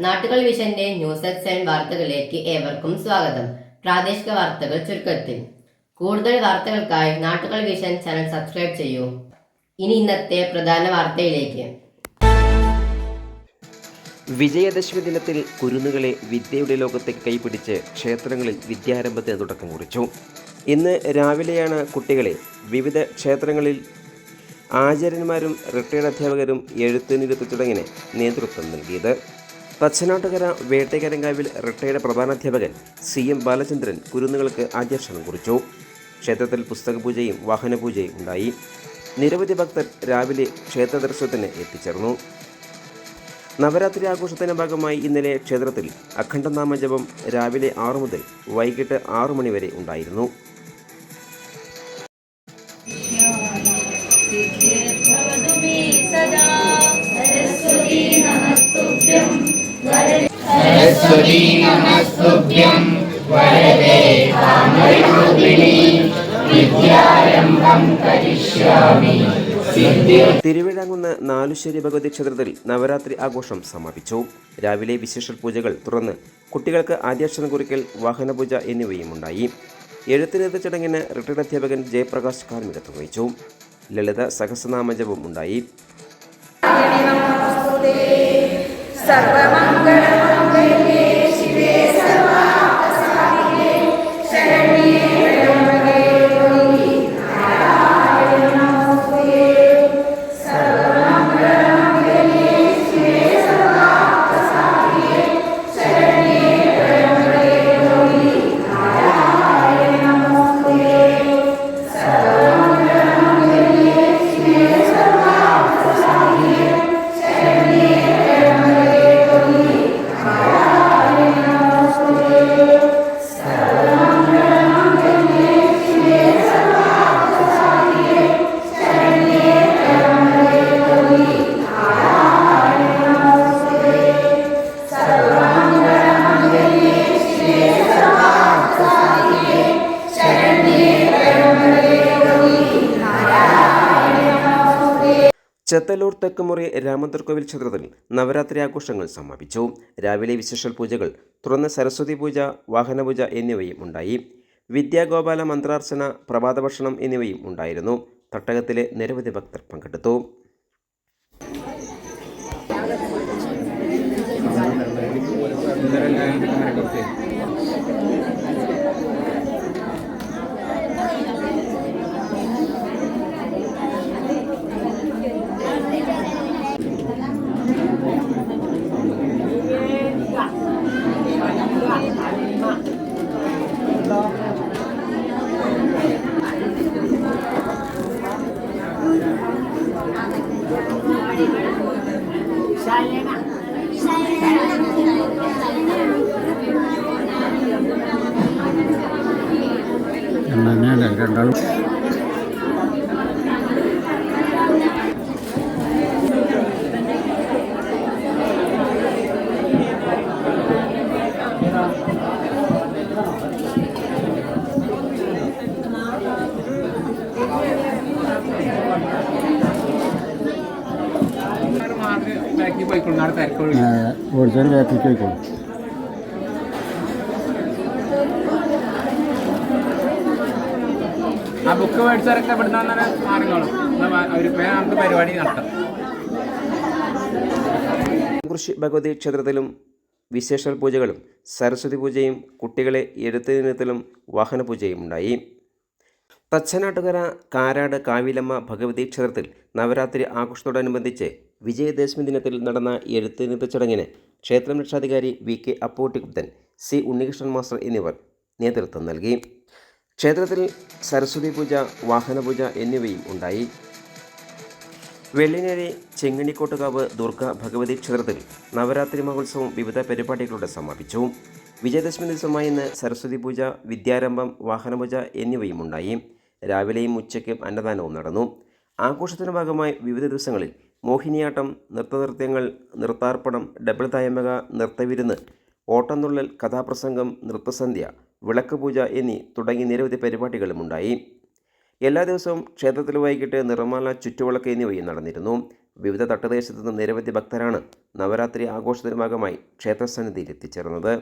നാട്ടുകൾ വിഷന്റെ news seven വാർത്തകളിലേക്ക് ഏവർക്കും സ്വാഗതം. പ്രാദേശിക വാർത്തകൾ ചുരുക്കത്തിൽ. കൂടുതൽ വാർത്തകൾക്കായി നാട്ടുകൾ വിഷൻ ചാനൽ സബ്സ്ക്രൈബ് ചെയ്യൂ. ഇനി ഇന്നത്തെ പ്രധാന വാർത്തയിലേക്ക്. വിജയദശമി ദിനത്തിൽ കുരുന്നുകളെ വിദ്യയുടെ ലോകത്തേക്ക് കൈപിടിച്ച് ക്ഷേത്രങ്ങളിൽ വിദ്യാരംഭത്തിന് തുടക്കം കുറിച്ചു. ഇന്ന് രാവിലെയാണ് കുട്ടികളെ വിവിധ ക്ഷേത്രങ്ങളിൽ ആചാര്യന്മാരും റിട്ടയർഡ് അധ്യാപകരും എഴുത്തിനിരുത്തി തുടങ്ങിന് നേതൃത്വം നൽകിയത്. പച്ചനാട്ടുകര വേട്ടയ്ക്കരങ്കാവിൽ റിട്ടയർഡ് പ്രധാനാധ്യാപകൻ സി എം ബാലചന്ദ്രൻ കുരുന്നുകൾക്ക് ആദ്യക്ഷണം കുറിച്ചു. ക്ഷേത്രത്തിൽ പുസ്തകപൂജയും വാഹനപൂജയും ഉണ്ടായി. നിരവധി ഭക്തർ രാവിലെ ക്ഷേത്ര ദർശനത്തിന് എത്തിച്ചേർന്നു. നവരാത്രി ആഘോഷത്തിന്റെ ഭാഗമായി ഇന്നലെ ക്ഷേത്രത്തിൽ അഖണ്ഡനാമജപം രാവിലെ ആറു മുതൽ വൈകിട്ട് ആറു മണിവരെ ഉണ്ടായിരുന്നു. नमस्तुभ्यं वरदे कामरूपिणी विद्यारम्भं करिष्यामि सिद्धि തിരുവിഴാങ്കുന്ന് നാലുശ്ശേരി ഭഗവതി ക്ഷേത്രത്തിൽ നവരാത്രി ആഘോഷം സമാപിച്ചു രാവിലെ വിശേഷ പൂജകൾ തുടർന്ന് കുട്ടികൾക്ക് ആദ്യാക്ഷരം കുറിക്കൽ വാഹനപൂജ എന്നിവയും ഉണ്ടായി എഴുത്തിനെതിർ ചടങ്ങിന് റിട്ടയർഡ് അധ്യാപകൻ ജയപ്രകാശ് കാർമികത്വം വഹിച്ചു ലളിത സഹസ്രനാമജപം ഉണ്ടായി സർവമംഗളമംഗല്യേ ചെത്തലൂർ തെക്കുമുറി രാമന്തർകോവിൽ ക്ഷേത്രത്തിൽ നവരാത്രി ആഘോഷങ്ങൾ സമാപിച്ചു. രാവിലെ വിശേഷ പൂജകൾ തുടർന്ന് സരസ്വതി പൂജ വാഹനപൂജ എന്നിവയും ഉണ്ടായി. വിദ്യാഗോപാല മന്ത്രാർച്ചന പ്രഭാത ഭക്ഷണം എന്നിവയും ഉണ്ടായിരുന്നു. തട്ടകത്തിലെ നിരവധി ഭക്തർ പങ്കെടുത്തു. തന്നെയല്ലേ? രണ്ടാളും. ഓടിച്ചാൽ ബാക്കിലേക്ക് പോയിക്കോളും ആ ബുക്ക് മേടിച്ചവരൊക്കെ ഇവിടുന്ന് വന്നാൽ മാറിക്കോളും. അവർ നമുക്ക് പരിപാടി നടത്താം. കൃഷി ഭഗവതി ക്ഷേത്രത്തിലും വിശേഷ പൂജകളും സരസ്വതി പൂജയും കുട്ടികളെ എഴുത്തിനത്തിലും വാഹനപൂജയും ഉണ്ടായി. തച്ചനാട്ടുകര കാരാട് കാവിലമ്മ ഭഗവതി ക്ഷേത്രത്തിൽ നവരാത്രി ആഘോഷത്തോടനുബന്ധിച്ച് വിജയദശമി ദിനത്തിൽ നടന്ന എഴുത്തിനിരുത്ത ചടങ്ങിന് ക്ഷേത്രം രക്ഷാധികാരി V K അപ്പോട്ടിക്കുപ്തൻ C Unnikrishnan master എന്നിവർ നേതൃത്വം നൽകി. ക്ഷേത്രത്തിൽ സരസ്വതി പൂജ വാഹനപൂജ എന്നിവയും ഉണ്ടായി. വെള്ളിനേരി ചെങ്ങണിക്കോട്ടുകാവ് ദുർഗ ഭഗവതി ക്ഷേത്രത്തിൽ നവരാത്രി മഹോത്സവം വിവിധ പരിപാടികളോടെ സമാപിച്ചു. വിജയദശമി ദിവസമായ ഇന്ന് സരസ്വതി പൂജ വിദ്യാരംഭം വാഹനപൂജ എന്നിവയും ഉണ്ടായി. രാവിലെയും ഉച്ചയ്ക്കും അന്നദാനവും നടന്നു. ആഘോഷത്തിന്റെ ഭാഗമായി വിവിധ ദിവസങ്ങളിൽ മോഹിനിയാട്ടം നൃത്തനൃത്യങ്ങൾ നൃത്താർപ്പണം ഡബിൾ തായമക നൃത്തവിരുന്ന് ഓട്ടംതുള്ളൽ കഥാപ്രസംഗം നൃത്തസന്ധ്യ വിളക്ക് പൂജ എന്നീ തുടങ്ങി നിരവധി പരിപാടികളുമുണ്ടായി എല്ലാ ദിവസവും ക്ഷേത്രത്തിൽ വൈകിട്ട് നിറമാല ചുറ്റുവിളക്ക് എന്നിവയും നടന്നിരുന്നു. വിവിധ തട്ടുദേശത്തു നിന്ന് നിരവധി ഭക്തരാണ് നവരാത്രി ആഘോഷത്തിന് ഭാഗമായി ക്ഷേത്രസന്നിധിയിൽ എത്തിച്ചേർന്നത്.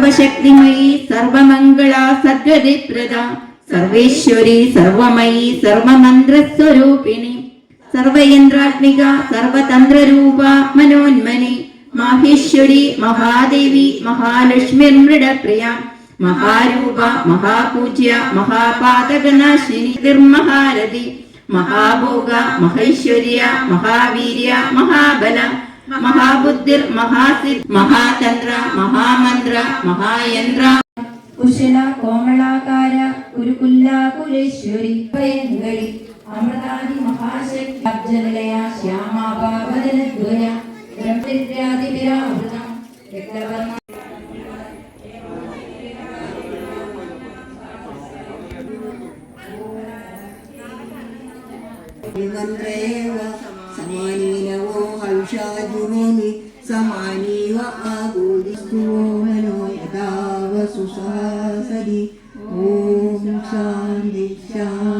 സർവശക്തിമയി സർവമംഗള സദ്ഗതിപ്രദ സർവേശ്വരി സർവമയി സർവമന്ത്രസ്വരൂപിണി. സർവയന്ത്രാത്മിക സർവതന്ത്രരൂപ മനോന്മനി. മാഹേശ്വരി മഹാദേവി മഹാലക്ഷ്മിർമൃഡപ്രിയ മഹാരൂപ മഹാപൂജ്യ മഹാപാതകനാശിനി നിർമഹാരഥി. മഹാഭോഗ മഹൈശ്വര്യ മഹാവീര്യ മഹാബല. മഹാബുദ്ധിർ മഹാസി മഹാചന്ദ്ര മഹാമന്ത്ര മഹായന്ത്ര. കുശല കോമളാകാര കുരുകുല്ലാകുലേശ്വരി പയങ്കളി അമൃതാദി മഹാശക്തി അബ്ജനിലയ ശ്യാമാപാവനദ്വയ ബ്രഹ്മദ്രാതിരാമൃതം രക്തവർമ്മ. േവ സമാനീ أرشادهم سمعني وأقول من ويدا وسوساسدي ஓம் சாந்தி சாந்தி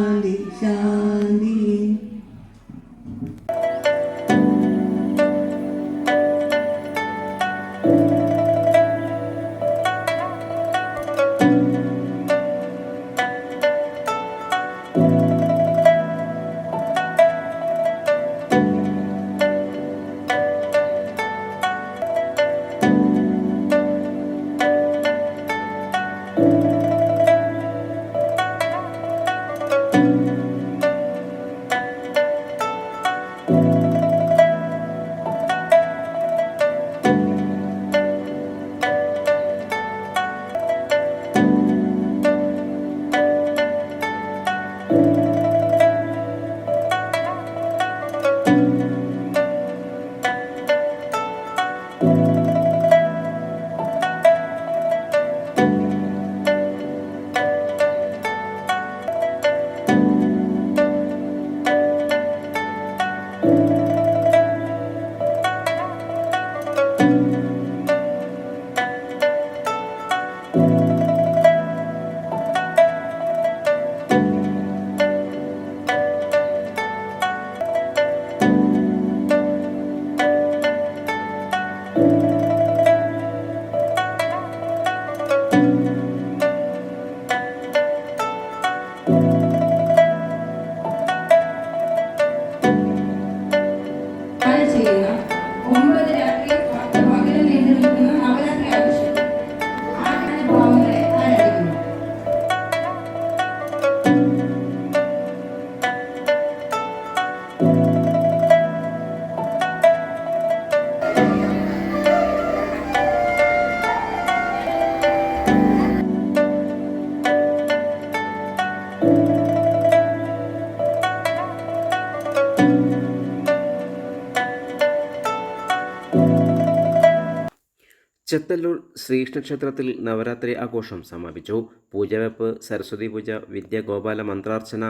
ചെത്തല്ലൂർ ശ്രീകൃഷ്ണക്ഷേത്രത്തിൽ നവരാത്രി ആഘോഷം സമാപിച്ചു. പൂജവെപ്പ് സരസ്വതി പൂജ വിദ്യാഗോപാല മന്ത്രാർച്ചന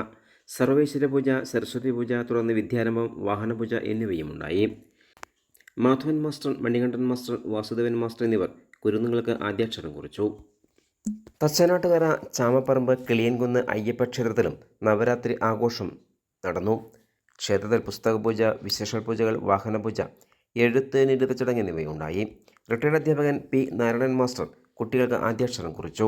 സർവേശ്വര പൂജ സരസ്വതി പൂജ തുടർന്ന് വിദ്യാരംഭം വാഹനപൂജ എന്നിവയുമുണ്ടായി Madhavan master Manikandan master Vasudevan master എന്നിവർ കുരുന്നുകൾക്ക് ആദ്യാക്ഷരം കുറിച്ചു. തച്ചനാട്ടുകര ചാമപ്പറമ്പ് കിളിയൻകുന്ന് അയ്യപ്പ ക്ഷേത്രത്തിലും നവരാത്രി ആഘോഷം നടന്നു. ക്ഷേത്രത്തിൽ പുസ്തക പൂജ വിശേഷ പൂജകൾ വാഹനപൂജ എഴുത്ത് നിരുത്ത ചടങ്ങ് എന്നിവയുണ്ടായി റിട്ടയർഡ് അധ്യാപകൻ പി നാരായണൻ മാസ്റ്റർ കുട്ടികൾക്ക് ആദ്യാക്ഷരം കുറിച്ചു.